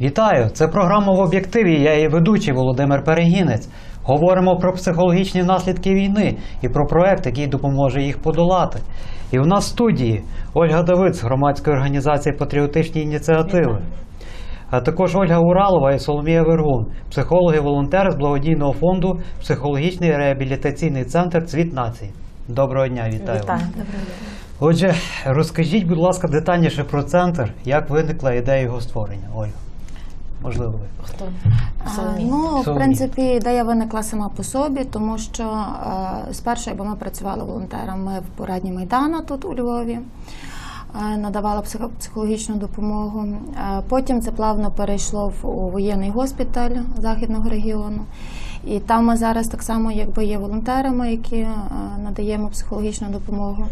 Вітаю! Це програма в об'єктиві. Я її ведучий Володимир Перегінець. Говоримо про психологічні наслідки війни і про проект, який допоможе їх подолати. І у нас в студії Ольга Давид громадської організації Патріотичні ініціативи. А також Ольга Уралова і Соломія Вергун, психологи, волонтери з благодійного фонду Психологічний реабілітаційний центр Цвіт нації. Доброго дня, вітаю. Вітаю. Отже, розкажіть, будь ласка, детальніше про центр, як виникла ідея його створення. Ольга, можливо, ви. Хто? А. Ну, в принципі, ідея виникла сама по собі, тому що е, спершу, якби ми працювали волонтерами в порадні Майдана тут у Львові, е, надавала психологічну допомогу. Е, Потім це плавно перейшло в у воєнний госпіталь західного регіону. І там ми зараз так само якби є волонтерами, які е, надаємо психологічну допомогу.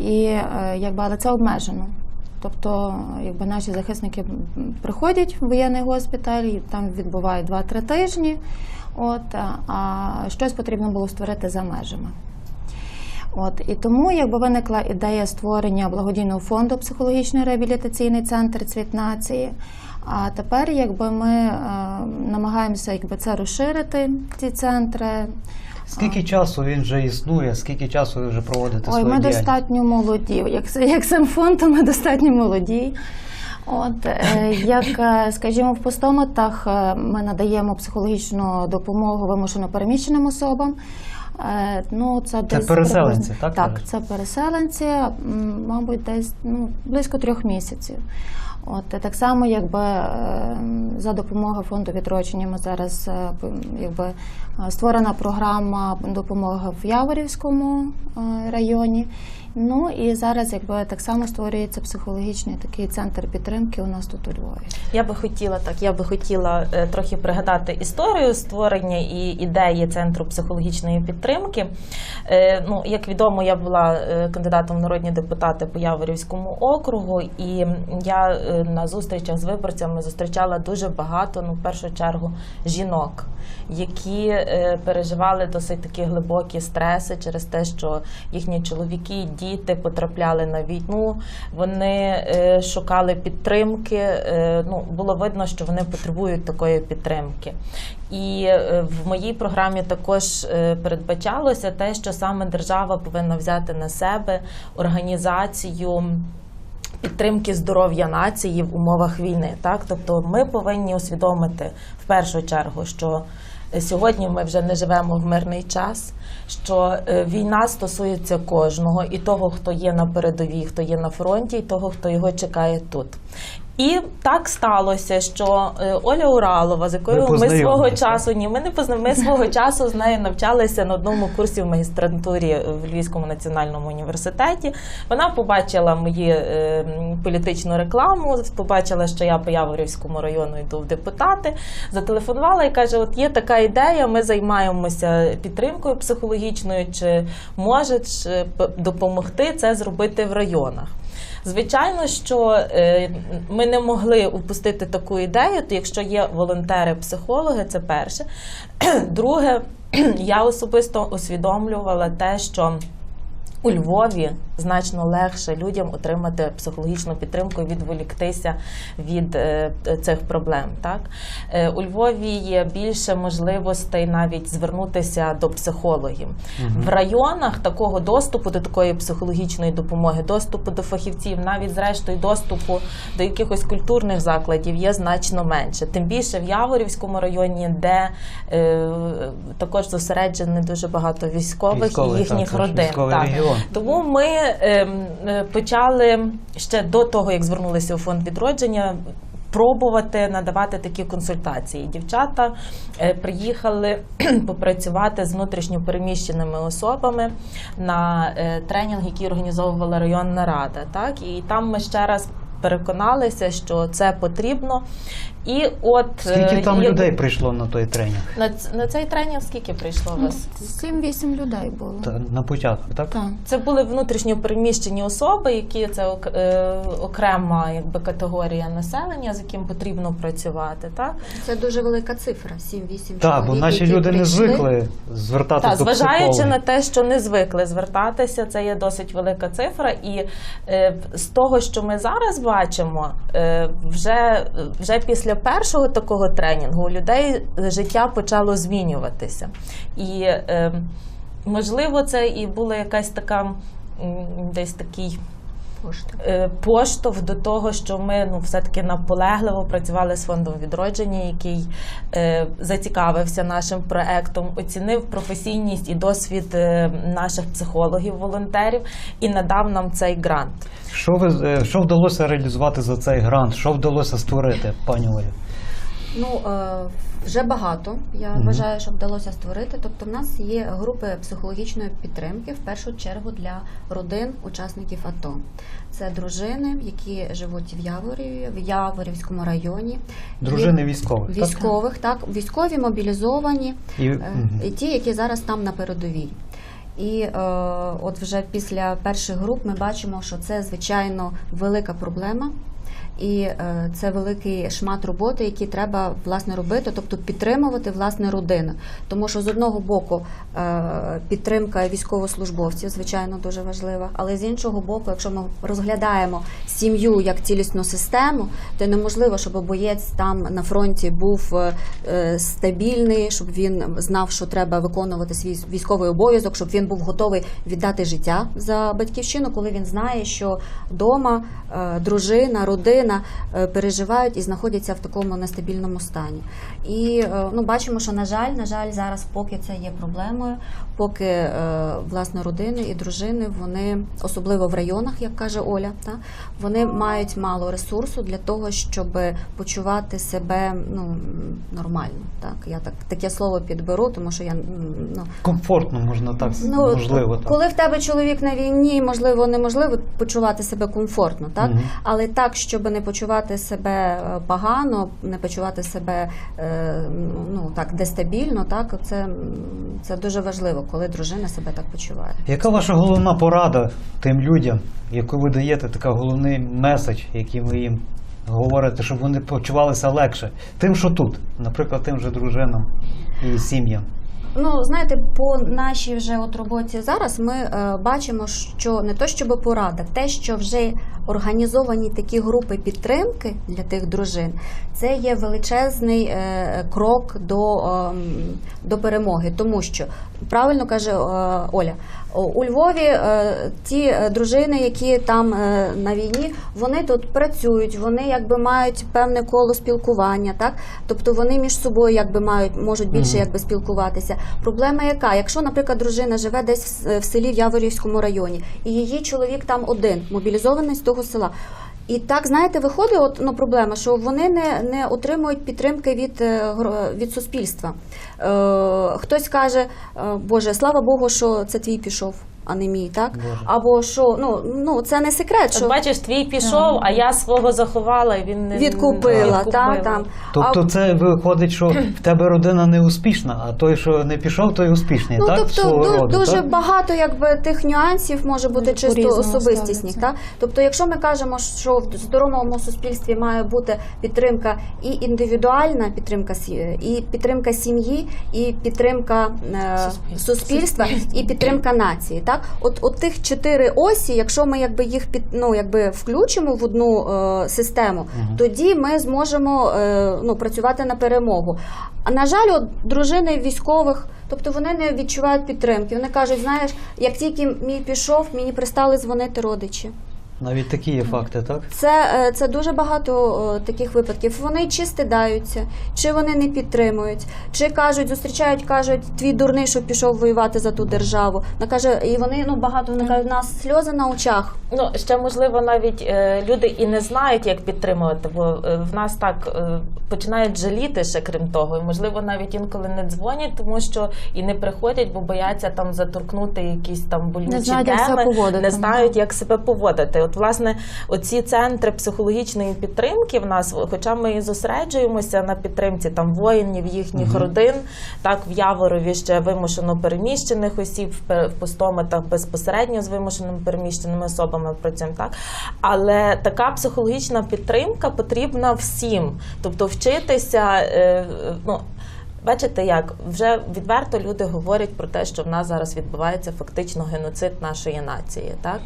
І е, якби але це обмежено. Тобто, якби наші захисники приходять в воєнний госпіталь, і там відбувають 2-3 тижні. От, а- а щось потрібно було створити за межами. От, і тому якби виникла ідея створення благодійного фонду психологічний реабілітаційний центр Цвіт нації. А тепер якби ми е, намагаємося якби, це розширити, ці центри. Скільки часу він вже існує? Скільки часу ви вже проводите Ой, свою ми діяльність? достатньо молоді. Як, як сам фонд, то ми достатньо молоді. От, е, як, е, скажімо, в постоматах е, ми надаємо психологічну допомогу вимушено переміщеним особам. Е, Ну, це, десь переселенці, так, Так, це переселенці, мабуть, десь ну, близько трьох місяців. От так само, якби е, за допомогою фонду відродження ми зараз е, якби створена програма допомоги в Яворівському районі. Ну і зараз, якби так само створюється психологічний такий центр підтримки у нас тут у Львові. Я би хотіла так, я би хотіла е, трохи пригадати історію створення і ідеї центру психологічної підтримки. Е, ну, як відомо, я була е, кандидатом в народні депутати по Яворівському округу, і я на зустрічах з виборцями зустрічала дуже багато, ну, в першу чергу, жінок, які переживали досить такі глибокі стреси через те, що їхні чоловіки, діти потрапляли на війну, вони е, шукали підтримки. е, ну, було видно, що вони потребують такої підтримки. І е, в моїй програмі також передбачалося те, що саме держава повинна взяти на себе організацію підтримки здоров'я нації в умовах війни. Так, тобто ми повинні усвідомити в першу чергу, що сьогодні ми вже не живемо в мирний час. Що е, війна стосується кожного, і того, хто є на передовій, хто є на фронті, і того, хто його чекає тут. І так сталося, що е, Оля Уралова, з якою ми свого часу ні, ми не позна... ми свого часу з нею навчалися на одному курсі в магістратурі в Львівському національному університеті. Вона побачила мої е, політичну рекламу, побачила, що я по Яворівському району йду в депутати. Зателефонувала і каже: От є така ідея, ми займаємося підтримкою психологічною. Чи можеш е, допомогти це зробити в районах? Звичайно, що е, ми не могли упустити таку ідею, то якщо є волонтери-психологи, це перше. Друге, я особисто усвідомлювала те, що у Львові значно легше людям отримати психологічну підтримку і відволіктися від е, цих проблем. Так Е, у Львові є більше можливостей навіть звернутися до психологів в районах. Такого доступу до такої психологічної допомоги, доступу до фахівців, навіть зрештою доступу до якихось культурних закладів є значно менше. Тим більше в Яворівському районі, де е, також зосереджено дуже багато військових Військовий, і їхніх так, родин. Так. Тому ми ем, е, почали ще до того, як звернулися у фонд відродження. Пробувати надавати такі консультації. Дівчата е, приїхали попрацювати з внутрішньо переміщеними особами на е, тренінг, який організовувала районна рада. Так і там ми ще раз переконалися, що це потрібно. І от Скільки е, там як- людей прийшло на той тренінг? на, на цей тренінг скільки прийшло у вас? 7-8 людей було. Та- На початок, так? Так. Це були внутрішньо переміщені особи, які це ок- е, окрема якби категорія населення, з яким потрібно працювати. Так Це дуже велика цифра 7-8 Так, бо наші які люди не звикли звертатися Так, до зважаючи психолога. на те, що не звикли звертатися, це є досить велика цифра. І е, з того, що ми зараз бачимо, вже, вже після першого такого тренінгу у людей життя почало змінюватися. І е, можливо, це і була якась така десь такий Кошти. е, поштовх до того, що ми ну все-таки наполегливо працювали з фондом відродження, який е, зацікавився нашим проектом, оцінив професійність і досвід е, наших психологів-волонтерів і надав нам цей грант. Що ви е, що вдалося реалізувати за цей грант? Що вдалося створити, пані Олі? Ну е, вже багато. Я Мгм. вважаю, що вдалося створити. Тобто, в нас є групи психологічної підтримки в першу чергу для родин учасників АТО. Це дружини, які живуть в Яворі, в Яворівському районі. Дружини Є військових. так? військових, так військові мобілізовані. І, мгм. і ті, які зараз там на передовій. І е, от вже після перших груп ми бачимо, що це звичайно велика проблема. І е, це великий шмат роботи, який треба власне робити, тобто підтримувати власне родину. Тому що з одного боку е, підтримка військовослужбовців, звичайно, дуже важлива. Але з іншого боку, якщо ми розглядаємо сім'ю як цілісну систему, то неможливо, щоб боєць там на фронті був е, стабільний, щоб він знав, що треба виконувати свій військовий обов'язок, щоб він був готовий віддати життя за батьківщину, коли він знає, що вдома е, дружина, родина е, переживають і знаходяться в такому нестабільному стані. І е, ну, бачимо, що на жаль, на жаль, зараз поки це є проблемою, поки е, власне родини і дружини вони, особливо в районах, як каже Оля, та вони мають мало ресурсу для того, щоб почувати себе ну нормально. Так я так таке слово підберу, тому що я ну Комфортно, можна так, Ну, можливо. Так. коли в тебе чоловік на війні, можливо, неможливо почувати себе комфортно, так? Мгм. Але так, щоб не почувати себе е, погано, не почувати себе е, ну так дестабільно, так це, це дуже важливо, коли дружина себе так почуває. Яка ваша головна порада тим людям, яку ви даєте, така головний меседж, який ви їм говорите, щоб вони почувалися легше? Тим, що тут, наприклад, тим же дружинам і сім'ям. Ну, знаєте, по нашій вже от роботі зараз ми е, бачимо, що не то щоб порада, те, що вже організовані такі групи підтримки для тих дружин, це є величезний е, крок до, е, до перемоги, тому що правильно каже е, Оля. У Львові е, ті е, дружини, які там е, на війні, вони тут працюють, вони якби мають певне коло спілкування, так тобто вони між собою якби мають можуть більше якби спілкуватися. Проблема яка? Якщо, наприклад, дружина живе десь в селі в Яворівському районі, і її чоловік там один, мобілізований з того села. І так, знаєте, виходить от, ну, проблема, що вони не, не отримують підтримки від, е, від суспільства. Е, хтось каже, е, Боже, слава Богу, що це твій пішов, а не мій, так? Боже. Або що, ну, ну це не секрет, що От бачиш, твій пішов, а я свого заховала, і він не відкупила, відкупила. та, там. Тобто А- це виходить, що в тебе родина не успішна, а той, що не пішов, той успішний, Ну, так? тобто Свого роду, дуже так? багато якби тих нюансів може бути Дуже чисто по-різному особистісних. Так? Тобто, якщо ми кажемо, що в здоровому суспільстві має бути підтримка і індивідуальна підтримка і підтримка сім'ї, і підтримка е, Суспільства. суспільства, і підтримка нації. Так, от, от тих чотири осі, якщо ми якби їх під ну якби включимо в одну е, систему, угу. тоді ми зможемо е, ну, працювати на перемогу. А на жаль, от дружини військових, тобто вони не відчувають підтримки. Вони кажуть, знаєш, як тільки мій пішов, мені пристали дзвонити родичі. Навіть такі є факти, так? Це, е, це дуже багато таких випадків. Вони чи стидаються, чи вони не підтримують, чи кажуть, зустрічають, кажуть, твій дурний, що пішов воювати за ту державу. Вона каже, і вони ну багато вони кажуть, у нас сльози на очах. Ну ще можливо навіть е, люди і не знають, як підтримувати, бо е, в нас так починають жаліти ще крім того, і можливо навіть інколи не дзвонять, тому що і не приходять, бо бояться там заторкнути якісь там болючі Не знають, як себе теми, поводити. не знають, як себе поводити. От власне, оці центри психологічної підтримки в нас, хоча ми і зосереджуємося на підтримці там воїнів, їхніх родин, так в Яворові ще вимушено переміщених осіб, в в постоматах безпосередньо з вимушеними переміщеними особами працюємо так. Але така психологічна підтримка потрібна всім, тобто вчитися. е, ну, Бачите, як вже відверто люди говорять про те, що в нас зараз відбувається фактично геноцид нашої нації. Так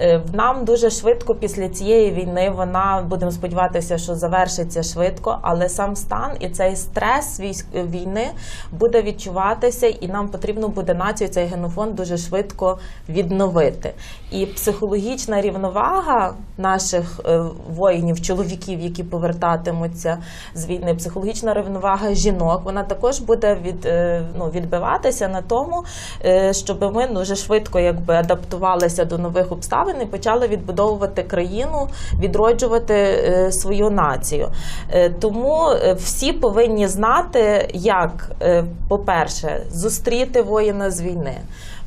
Е, нам дуже швидко після цієї війни вона будемо сподіватися, що завершиться швидко, але сам стан і цей стрес військ війни буде відчуватися, і нам потрібно буде націю цей генофонд дуже швидко відновити. І психологічна рівновага наших е, воїнів, чоловіків, які повертатимуться з війни, психологічна рівновага жінок, вона також буде від, е, ну, відбиватися на тому, е, щоб ми дуже швидко якби адаптувалися до нових обставин і почали відбудовувати країну, відроджувати е, свою націю. Тому всі повинні знати, як, по-перше, зустріти воїна з війни.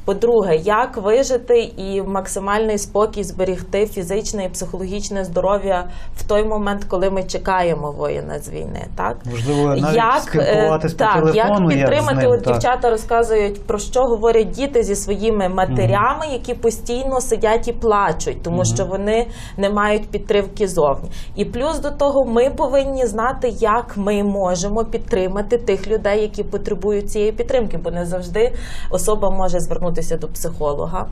По-друге, як вижити і максимальний спокій зберігти фізичне і психологічне здоров'я в той момент, коли ми чекаємо воїна з війни, так Можливо, навіть як, спілкуватись е, по телефону, як як підтримати? ним, от так. дівчата розказують про що говорять діти зі своїми матерями, які постійно сидять і плачуть, тому що вони не мають підтримки зовні. І плюс до того, ми повинні знати, як ми можемо підтримати тих людей, які потребують цієї підтримки, бо не завжди особа може звернутися до психолога.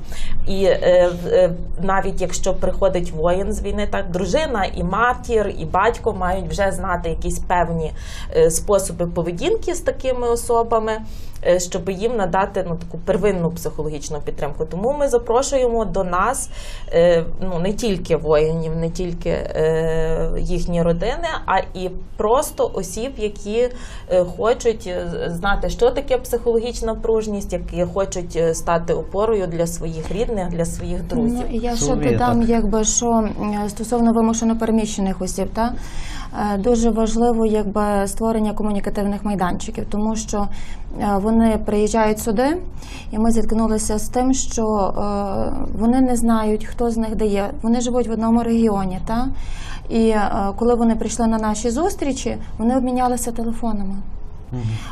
І е, е, навіть якщо приходить воїн з війни, так дружина і матір, і батько мають вже знати якісь певні е, способи поведінки з такими особами. Е, Щоб їм надати ну таку первинну психологічну підтримку, тому ми запрошуємо до нас е, ну не тільки воїнів, не тільки е, їхні родини, а і просто осіб, які хочуть знати, що таке психологічна пружність, які хочуть стати опорою для своїх рідних, для своїх друзів. Ну, я ще додам, якби що стосовно вимушено переміщених осіб, та дуже важливо якби створення комунікативних майданчиків, тому що е, вони приїжджають сюди, і ми зіткнулися з тим, що е, вони не знають, хто з них де є. Вони живуть в одному регіоні, та і е, коли вони прийшли на наші зустрічі, вони обмінялися телефонами.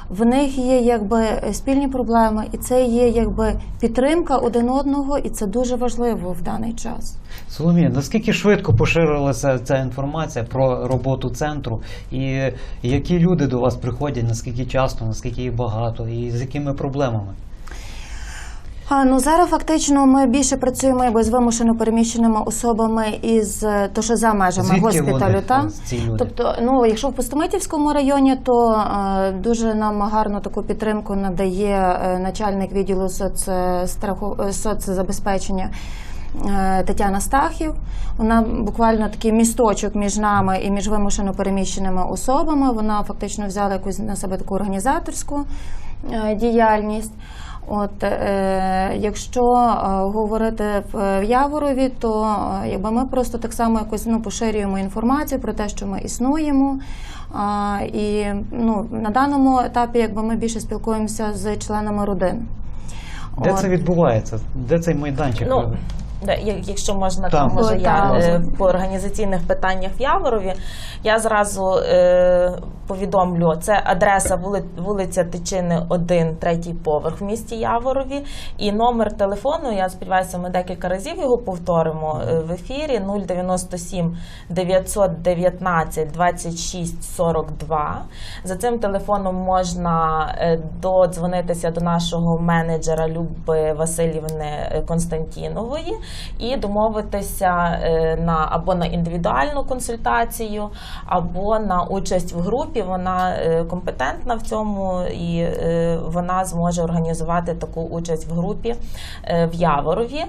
В них є якби спільні проблеми, і це є якби підтримка один одного, і це дуже важливо в даний час. Соломія, наскільки швидко поширилася ця інформація про роботу центру, і які люди до вас приходять, наскільки часто, наскільки їх багато, і з якими проблемами? А, ну зараз фактично ми більше працюємо якби з вимушено переміщеними особами із е, то, що за межами Звідки госпіталю. вони, Та? ці люди? Тобто, ну якщо в Пустомитівському районі, то е, дуже нам гарно таку підтримку надає е, начальник відділу соцстраху е, соцзабезпечення. е, Тетяна Стахів, вона буквально такий місточок між нами і між вимушено переміщеними особами. Вона фактично взяла якусь на себе таку організаторську е, діяльність. От е, якщо е, говорити в, в Яворові, то е, якби ми просто так само якось ну, поширюємо інформацію про те, що ми існуємо. А, і ну, на даному етапі якби ми більше спілкуємося з членами родин. Де От. це відбувається? Де цей майданчик? Ну, Якщо можна, Так. то може я так. е, по організаційних питаннях в Яворові. Я зразу е, повідомлю, це адреса вулиця Тичини, 1, третій поверх в місті Яворові. І номер телефону, я сподіваюся, ми декілька разів його повторимо е, в ефірі 097 919 26 42. За цим телефоном можна е, додзвонитися до нашого менеджера Люби Васильівни е, Константінової і домовитися на або на індивідуальну консультацію, або на участь в групі. Вона е, компетентна в цьому і е, вона зможе організувати таку участь в групі е, в Яворові.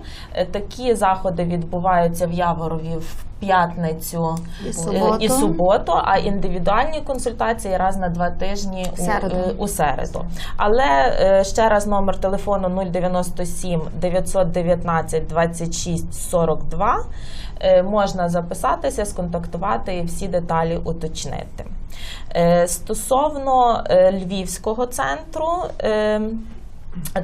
Такі заходи відбуваються в Яворові в п'ятницю І суботу. і суботу, а індивідуальні консультації раз на два тижні у, Середу. у середу. Але ще раз номер телефону 097 919 26 42. Е, Можна записатися, сконтактувати і всі деталі уточнити. Е, Стосовно е, львівського центру.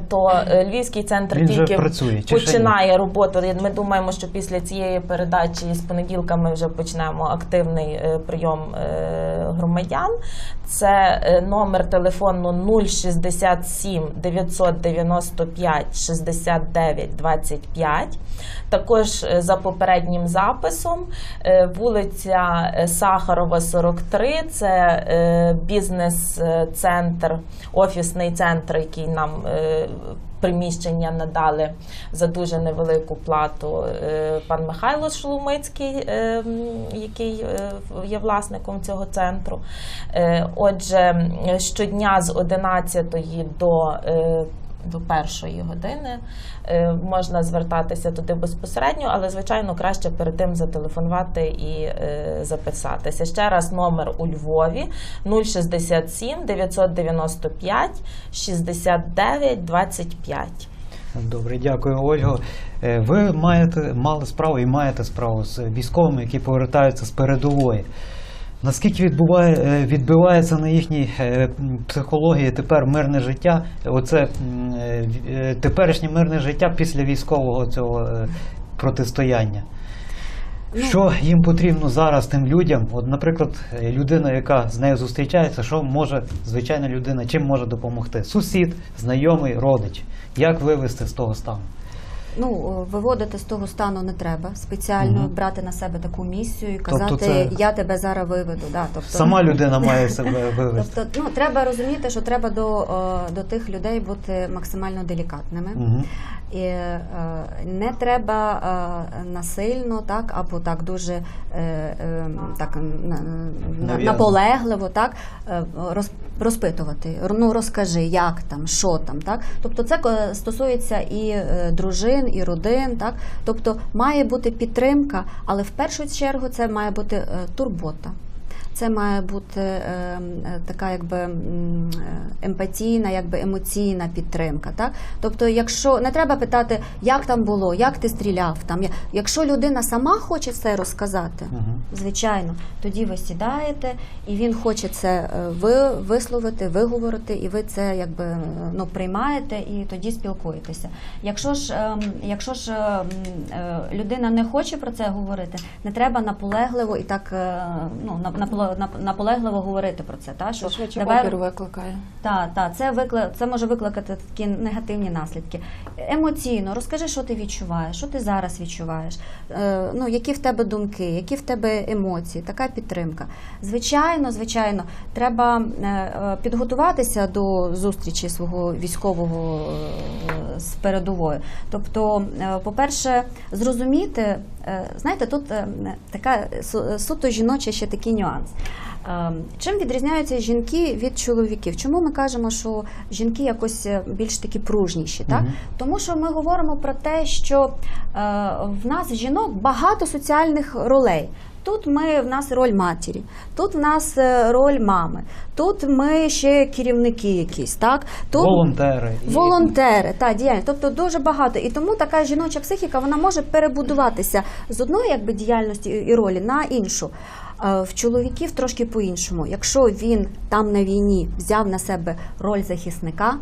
То е, Львівський центр Він тільки працює, починає роботу. Ми думаємо, що після цієї передачі з понеділка ми вже почнемо активний е, прийом е, громадян. Це номер телефону 067 995 69 25. Також за попереднім записом вулиця Сахарова, 43. Це бізнес-центр, офісний центр, який нам приміщення надали за дуже невелику плату е, пан Михайло Шоломицький, е, який е, є власником цього центру. Отже, щодня з 11 до до першої години е, можна звертатися туди безпосередньо, але звичайно краще перед тим зателефонувати і е, записатися. Ще раз номер у Львові 067 995 69 25. Добре, дякую, Ольго. Е, Ви маєте мали справу і маєте справу з військовими, які повертаються з передової. Наскільки відбуває, е, відбивається на їхній е, психології тепер мирне життя? Оце е, теперішнє мирне життя після військового цього протистояння? Що їм потрібно зараз тим людям? От, наприклад, людина, яка з нею зустрічається, що може звичайна людина, чим може допомогти? Сусід, знайомий, родич. Як вивести з того стану? Ну, виводити з того стану не треба спеціально угу. брати на себе таку місію і Тобто казати, це- я тебе зараз виведу. Да, тобто, Сама людина має себе вивести. Тобто, ну треба розуміти, що треба до, до тих людей бути максимально делікатними. Мгм. І е, не треба е, насильно, так або так дуже е, так на- на- наполегливо, так роз, розпитувати. Ну розкажи, як там, що там, так. Тобто, це стосується і дружин, і родин, так. Тобто має бути підтримка, але в першу чергу це має бути турбота. Це має бути е, е, така, якби е, емпатійна, якби емоційна підтримка. Так? Тобто, якщо не треба питати, як там було, як ти стріляв, там якщо людина сама хоче це розказати, Мгм. звичайно, тоді ви сідаєте, і він хоче це е, ви висловити, виговорити, і ви це якби е, ну приймаєте і тоді спілкуєтеся. Якщо ж ем, якщо ж ем, е, людина не хоче про це говорити, не треба наполегливо і так е, ну наполе- нап- наполегливо говорити про це. Та що Швидше давай опір викликає. так, так, це викли... це може викликати такі негативні наслідки. Емоційно розкажи, що ти відчуваєш, що ти зараз відчуваєш, е, ну які в тебе думки, які в тебе емоції, така підтримка. Звичайно, звичайно, треба е, е, підготуватися до зустрічі свого військового е, з передовою. Тобто, е, по-перше, зрозуміти, знаєте, тут е, така суто жіноча ще такий нюанс. Ем, Чим відрізняються жінки від чоловіків? Чому ми кажемо, що жінки якось е, більш такі пружніші? Так? Угу. Тому що ми говоримо про те, що е, в нас жінок багато соціальних ролей. Тут ми в нас роль матері, тут в нас е, роль мами, тут ми ще керівники якісь, так тут Волонтери. Волонтери, та діяльність, тобто дуже багато. І тому така жіноча психіка вона може перебудуватися з одної якби діяльності і ролі на іншу. Е, В чоловіків трошки по-іншому. Якщо він там на війні взяв на себе роль захисника,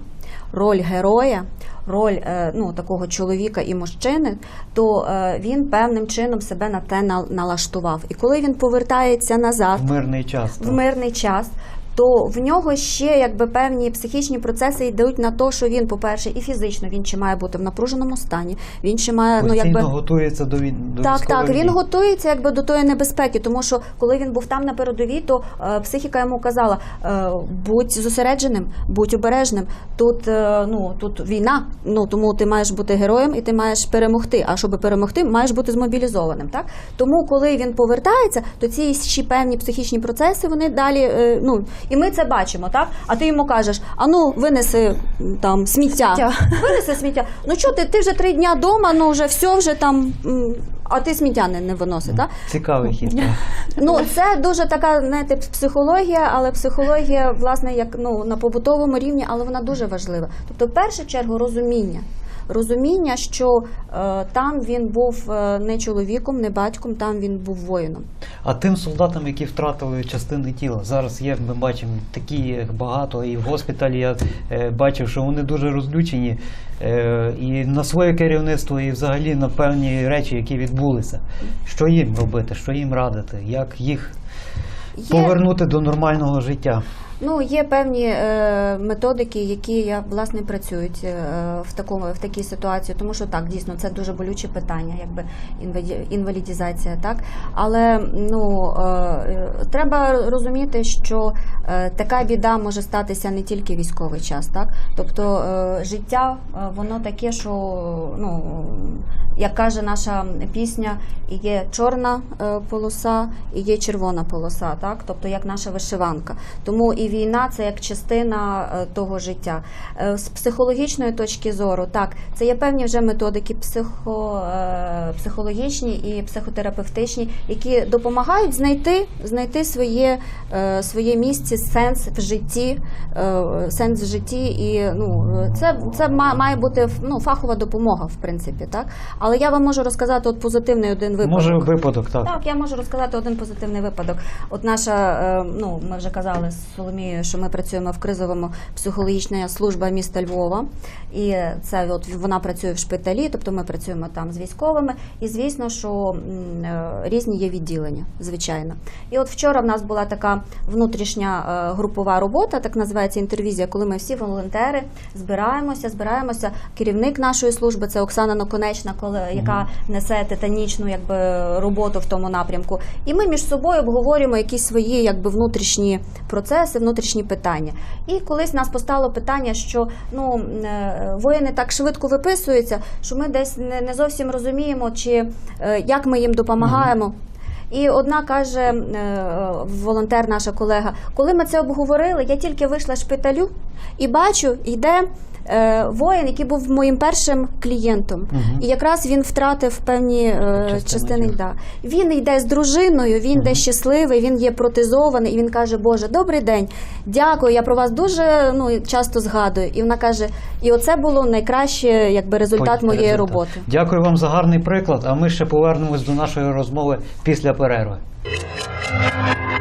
роль героя, роль е, ну, такого чоловіка і мужчини, то е, він певним чином себе на те налаштував. І коли він повертається назад, в мирний час. в мирний час, то в нього ще якби певні психічні процеси йдуть на те, що він, по-перше, і фізично він ще має бути в напруженому стані. Він ще має ну якби. готується до, він... до Так, так, він готується якби до тої небезпеки, тому що коли він був там на передовій, то е, психіка йому казала: е, будь зосередженим, будь обережним. Тут е, ну тут війна, ну тому ти маєш бути героєм і ти маєш перемогти. А щоб перемогти, маєш бути змобілізованим. Так тому, коли він повертається, то ці ще певні психічні процеси вони далі. е, ну і ми це бачимо, так? А ти йому кажеш: а ну винеси там сміття, Сміття. винеси сміття. Ну що ти, ти вже три дня вдома, ну вже все вже там. А ти сміття не, не виносить, так? Цікавий хід. так. Ну це дуже така знаєте, психологія, але психологія, власне, як ну на побутовому рівні, але вона дуже важлива. Тобто, в першу чергу, розуміння. Розуміння, що е, там він був е, не чоловіком, не батьком, там він був воїном. А тим солдатам, які втратили частини тіла, зараз є, ми бачимо такі їх багато, і в госпіталі я е, бачив, що вони дуже розлючені е, і на своє керівництво, і взагалі на певні речі, які відбулися. Що їм робити, що їм радити, як їх повернути до нормального життя? Ну, є певні е, методики, які я, власне працюють е, в такому в такій ситуації, тому що так дійсно це дуже болюче питання, якби інвалідізація, так? Але ну е, треба розуміти, що е, така біда може статися не тільки військовий час, так? Тобто е, життя е, воно таке, що ну як каже наша пісня, є чорна е, полоса і є червона полоса, так? Тобто як наша вишиванка. Тому і війна це як частина е, того життя. Е, З психологічної точки зору, так, це є певні вже методики психо, е, психологічні і психотерапевтичні, які допомагають знайти, знайти своє, своє місце, сенс в житті, сенс в житті. І ну, це, це має бути ну, фахова допомога, в принципі. Так? Але я вам можу розказати от позитивний один випадок. Може випадок, так. Так, я можу розказати один позитивний випадок. От наша, ну ми вже казали з Соломією, що ми працюємо в кризовому психологічна служба міста Львова, і це от вона працює в шпиталі, тобто ми працюємо там з військовими. І звісно, що е, різні є відділення, звичайно. І от вчора в нас була така внутрішня е, групова робота, так називається інтервізія, коли ми всі волонтери збираємося, збираємося. Керівник нашої служби це Оксана Наконечна, коли яка несе титанічну якби роботу в тому напрямку. І ми між собою обговорюємо якісь свої якби внутрішні процеси, внутрішні питання. І колись нас постало питання, що ну е, воїни так швидко виписуються, що ми десь не, зовсім розуміємо, чи е, як ми їм допомагаємо. І одна каже, е, волонтер, наша колега, коли ми це обговорили, я тільки вийшла з шпиталю і бачу, йде е, воїн, який був моїм першим клієнтом. Мгм. І якраз він втратив певні е, Частини. Да. Він йде з дружиною, він йде щасливий, він є протезований, і він каже: Боже, добрий день, дякую, я про вас дуже ну, часто згадую. І вона каже: і оце було найкраще якби, результат Потім моєї результат. роботи. Дякую вам за гарний приклад, а ми ще повернемось до нашої розмови після पर रहो।